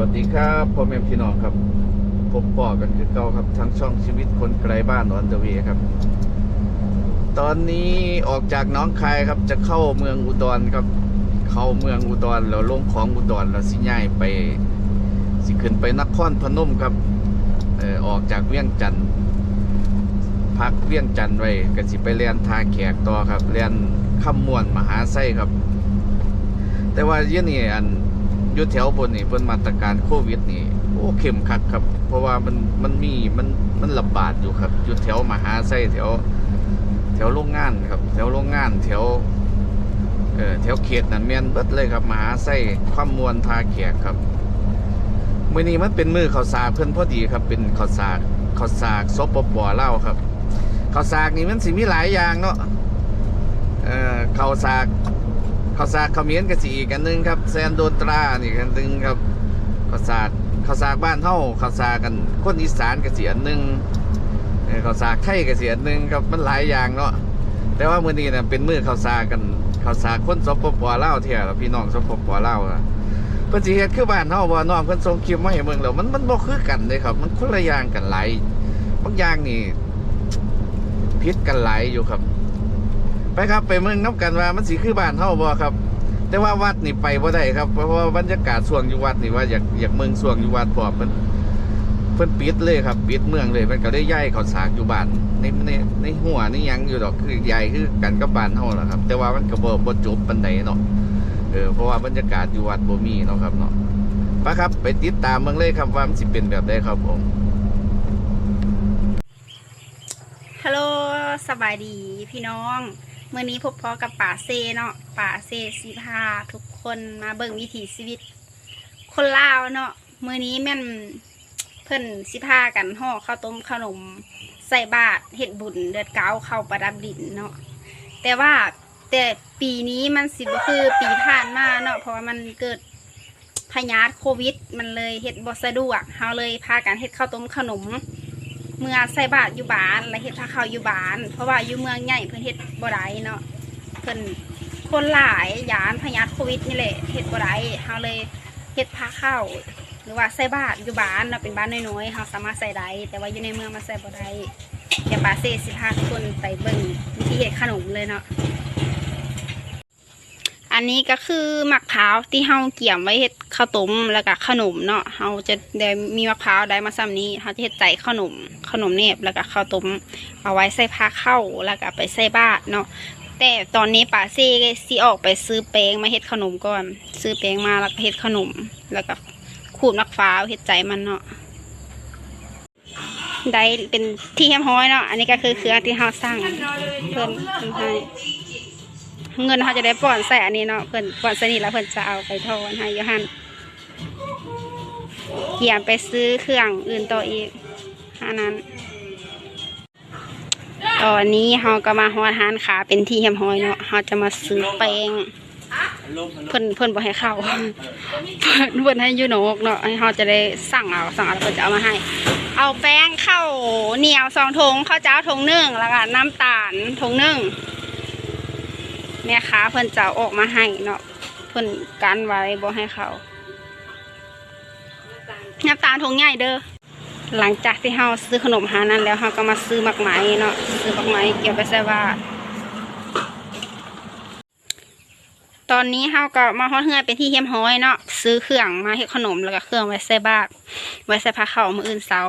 วัสดีครับพ่อแม่พี่น้องครับพบปอกันคือเก่าครับทั้งช่องชีวิตคนไกลบ้านออนเดเวย์ครับ ตอนนี้ออกจากน้องคายครับจะเข้าเมืองอุดรครับ เข้าเมืองอุดรแล้วลงของอุดรแล้วสิย้ายไป สิขึ้นไปนครพนมครับเออออกจากเวียงจันทน์พักเวียงจันทน์ไว้ก็สิไปเรียนทาแขกต่อครับเรียนขมวนมหาไส้ครับ แต่ว่าเยี่ยนี่อัน อยู่แถวบนนี่เพิ่นมาตรการโควิดนี่โอ้เข้มขัดครับ เพราะว่ามันมันมีมันมันระบาดอยู่ครับอยู่แถวมหาไส้แถวแถวโรงงานครับ แถวโรงงานแถวเออแถวเขตนั่นแม่นเบิดเลยครับมหาไส้ความมวลทาแขกครับมื้อนี้มันเป็นมือข้าวสากเพิ่นพอดีครับ เป็นข้าวสากข้าวสากสปปลาครับข้าวสากนี่มันสิมีหลายอย่างเนาะเอ่อข้าวสาก ข้าวสากเขมิ้นกะสีอีกอันหนึงครับแซนโดนตรานี่อันหนึงครับข้าวสากข้าวสากบ้านเฮาข้าวสากกันคนอีสานกะสีอันหนึงเออข้าวสากไทยกะสีอันหนึงครับมันหลายอย่างเนาะแต่ว่ามื้อนี้น่ะเป็นมื้อข้าวสากกันข้าวสากคนสปปลาวแท้ล่ะพี่น้องสปปลาวอะเพิ่นสิเฮ็ดคือบ้านเฮาบ่น้องเพิ่นส่งคลิปมาให้เบิ่งแล้วมันมันบ่คือกันเลยครับ มันคนละอย่างกันหลายบางอย่างนี่ผิดกันหลายอยู่ครับ ครับไปเมืองน้ำกันว่ามันสีคือบ้านเฮาบ่ครับ แต่ว่าวัดนี่ไปบ่ได้ครับเพราะว่าบรรยากาศส่วงอยู่วัดนี่ว่าอยากอยากเมืองส่วงอยู่วัดพร้อมมันเพิ่นปิดเลยครับปิดเมืองเลยมันก็ได้ย้ายเขาสากอยู่บ้านในในในหัวนี่ยังอยู่ดอกคือใหญ่คือกันกับบ้านเฮาล่ะครับ แต่ว่ามันก็บ่บ่จบปานใดเนาะเออเพราะว่าบรรยากาศอยู่วัดบ่มีเนาะครับเนาะไปครับไปติดตามเมืองเลยครับว่ามันสิเป็นแบบใดครับผมฮัลโหลสบายดีพี่น้อง เมื่อนี้พบพอกับป่าเซเนาะป่าเซสีพาทุกคนมาเบิ่งวิถีชีวิต คนลาวเนาะเมื่อนี้แม่นเพิ่นสิพากันห่อข้าวต้มขนมใส่บาตรเฮ็ดบุญเดือดเก้าเข้าประดับดินเนาะแต่ว่าแต่ปีนี้มันสิบคือปีผ่านมาเนาะเพราะว่ามันเกิดพยาธิโควิด มันเลยเฮ็ดบ่สะดวกเฮาเลยพากันเฮ็ดข้าวต้มขนม เมื่อใส่บาตรอยู่บ้านและเฮ็ดผ้าขาวอยู่บ้าน เพราะว่าอยู่เมืองใหญ่เพิ่นเฮ็ดบ่ได้เนาะเพิ่นคนหลายยานพยาธิโควิดนี่แหละเฮ็ดบ่ได้เฮาเลยเฮ็ดผ้าขาวหรือว่าใส่บาตรอยู่บ้านเนาะเป็นบ้านน้อยๆเฮาสามารถใส่ได้แต่ว่าอยู่ในเมืองมาใส่บ่ได้เดี๋ยวปาเซ่สิพาทุกคนไปเบิ่งวิธีเฮ็ดขนมเลยเนาะ อันนี้ก็คือมะพร้าวที่เฮาเกี่ยมไว้เฮ็ดข้าวต้มแล้วก็ขนมเนาะเฮาจะได้มีมะพร้าวได้มาซ้ำนี้เฮาจะเฮ็ดใจขนมขนมเนบแล้วก็ข้าวต้มเอาไว้ใส่ผ้าเข้าวแล้วก็ไปใส่บ้าตรเนาะแต่ตอนนี้ป้าซี่สิออกไปซื้อแป้งมาเฮ็ดขนมก่อน ซื้อแป้งมาแล้วก็เฮ็ดขนม แล้วก็ขูดมะพร้าวเฮ็ดใจมันเนาะได้เป็นที่แฮมฮ้อยเนาะอันนี้ก็คือเครื่องที่เฮาสั่งเพิ่นเพิ่นให้ เงินเขาจะได้ป้อนใส่อันนี้เนาะเพิ่อนป้อนสนี่แล้วเพิ่อนจะเอาไปทอนให้ยูหันเกี่ยมไปซื้อเครื่องอื่นต่ออีกอันนั้น ตอนนี้เราก็มาฮอดฮานขาเป็นที่เฮียมห้อยเนาะเราจะมาซื้อแป้งเพิ่นเพิ่นบ่ให้เข้าเพิ่นเพิ่นให้ยูโหนกเนาะให้เราจะได้สั่งเอาสั่งเอาเพิ่นจะเอามาให้ เอาแป้งข้าวเหนียวสองถุงข้าวเจ้าถุงหนึ่งแล้วก็น้ำตาลถุงหนึ่ง ม่ค้าเพิ่นจะอาออกมาให้เนาะเพิ่นกันไว้บ่ให้เขาน้ำตาลถุงใหญ่เด้อหลังจากที่เราซื้อขนมหานั้นแล้วเราก็มาซื้อมักไหมเนาะซื้อมักไหมเกี่ยวไปใส่บาตรตอนนี้เราก็มาฮอดเฮือนเป็นที่เฮียมห้อยเนาะซื้อเครื่องมาเฮ็ดขนมแล้วก็เครื่องไว้ใส่บาตรไว้ใส่ผ้าขามื้ออื่นเช้า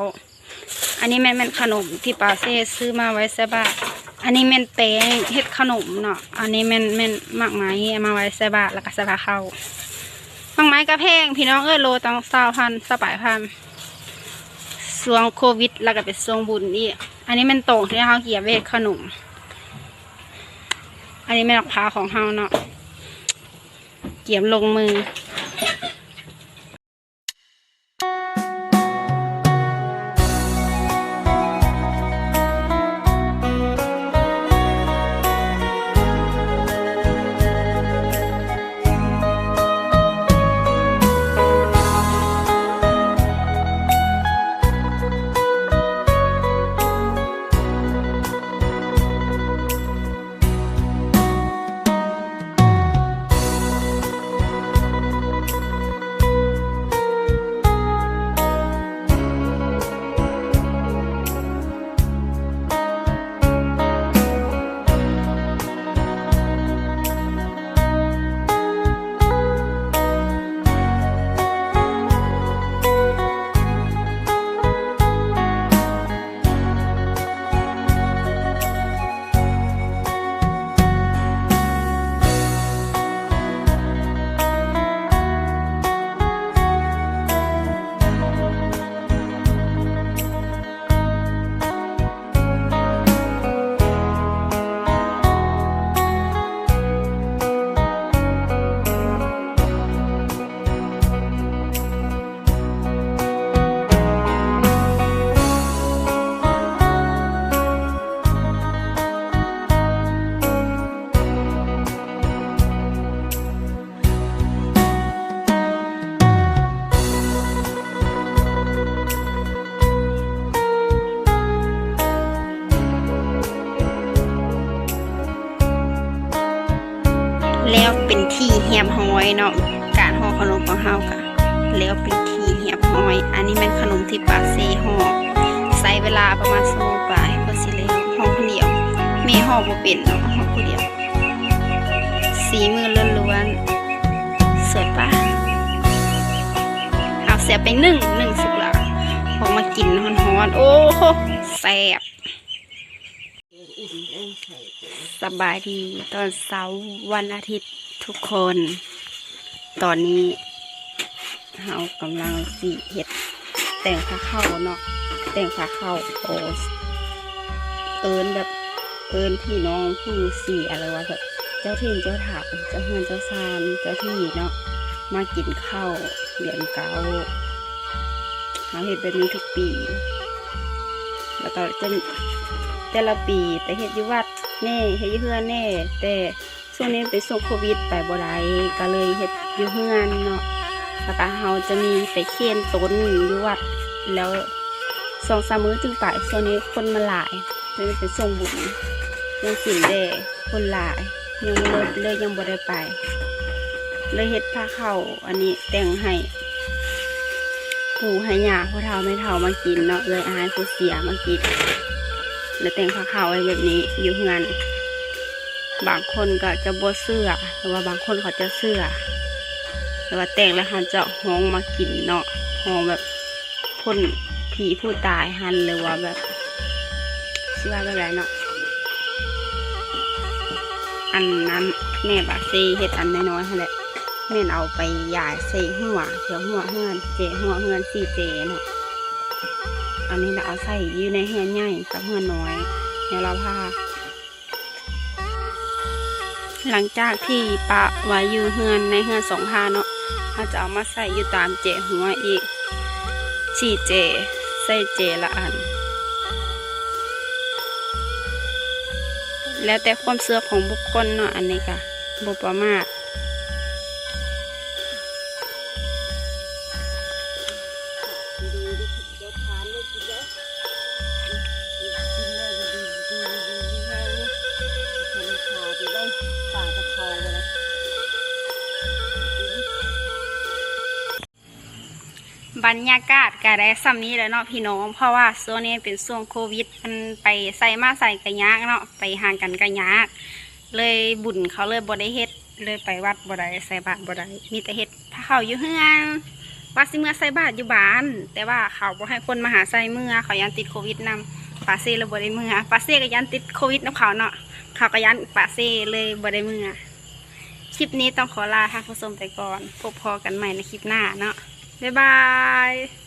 อันนี้แม่นแม่นขนมที่ปาเซ่ซื้อมาไว้ใส่บาตร อันนี้แม่นแป้งเฮ็ดขนมเนาะ อันนี้แม่นแม่นมักไมเอามาไว้ใส่บาตรแล้วก็ใส่ผ้าขาวหมักไหมก็แพง พี่น้องเอ้ยโลตั้ง20,000 28,000ช่วงโควิด แล้วก็เป็นช่วงบุญนี่อันนี้เป็นโต่งที่เขาเกี่ยวเวทขนม อันนี้เป็นมะพร้าวของเฮาเนาะเกี่ยมลงมือ แล้วเป็นทีเหี่ยมหอยเนาะการห่อขนมของเฮากะแล้วเป็นทีเหียบห้อย อันนี้เป็นขนมที่ปาเซห่อใช้เวลาประมาณสองปลายเพื่อสิแล้วห่อคนเดียวแม่ห่อบ่เป็นเนาะห่อคนเดียว สีมือล้วนๆสวยปะเอาเสียไปหนึ่งหนึ่งสุกละพอมากินฮอนๆโอ้โหแซ่บ สบายดีตอนเสาร์วันอาทิตย์ทุกคน ตอนนี้เรากำลังสีเห็ด แต่งผ้าเข้าเนาะแต่งผ้าเข้าโอ้เอินแบบเอินพี่น้องผู้สี่อะไรวะแบบเจ้าถิ่เจ้าถาเจ้าเฮือนเจ้าซานเจ้าที่เนาะมากินข้าวเดือนเก้าเราเห็ดแบบนี้ทุกปี แล้วก็จะ แต่ละปีแต่เฮ็ดอยู่วัดแน่เฮ็ดอยู่เฮือนแน่ แต่ช่วงนี้เป็นช่วงโควิดไปบ่ได้ก็เลยเฮ็ดอยู่เฮือนเนาะแล้วก็เฮาจะมีไปเคียนต้นอยู่วัดแล้วสองสามมื้อจึงไปช่วงนี้คนมาหลายเลยเป็นส่งบุญยังสินแด่คนหลายยังบ่เลยเลยยังบ่ได้ไป เลยเฮ็ดผ้าเข้าอันนี้แต่งให้ปู่ให้ยาพ่อเฒ่าแม่เฒ่ามากินเนาะเลยอายผู้เสียมากิน แล้วแต่งผ้าขาวอะไว้แบบนี้อยู่งานบางคนก็จะบวเสื้อหรือว่าบางคนเขาจะเสื้อหรือว่าแต่งแล้วเขาจะห้องมากินเนาะห้องแบบพ่นผีผู้ตายหันหรือว่าแบบเสื้อแบบไรเนาะอันนั้นแม่บาซีเฮ็ดอันน้อยๆนั่นแหละแม่เอาไปยายใส่หัวเดี๋ยหัวเฮือนเจหัวเฮือนสี่เจเนาะ อันนี้เราเอาใส่อยู่ในแฮนใหญ่กับเฮือนน้อยในเราผ้าหลังจากที่ปะไว้อยู่เฮือนในเฮือนสองผ้าเนาะเราจะเอามาใส่อยู่ตามเจหัวอีกฉีเจใส่เจละอัน แล้วแต่ความเชื่อของบุคคลเนาะอันนี้ค่ะบุประมา บรรยากาศก็ได้ซ้ำนี้แล้วเนาะพี่น้อง เพราะว่าช่วงนี้เป็นช่วงโควิดมันไปใส่มาใส่กระยากเนาะไปห่างกันกระยากเลยบุญเขาเลยบ่ได้เฮ็ดเลยไปวัดบ่ได้ใส่บาตรบ่ได้มีแต่เฮ็ดพาเขาอยู่เฮือนว่าสิเมื่อใส่บาตรอยู่บ้าน แต่ว่าเขาบ่ให้คนมาหาใส่เมื่อเขายันติดโควิดนำปาเซ่เลยบ่ได้เมื่อปาเซ่ก็ยันติดโควิดนํเขาเนาะเขาก็ยันปาเซ่เลยบ่ได้เมื่อคลิปนี้ต้องขอลาท่านผู้ชมไปก่อน พบพอกันใหม่ในคลิปหน้าเนาะ บ๊ายบาย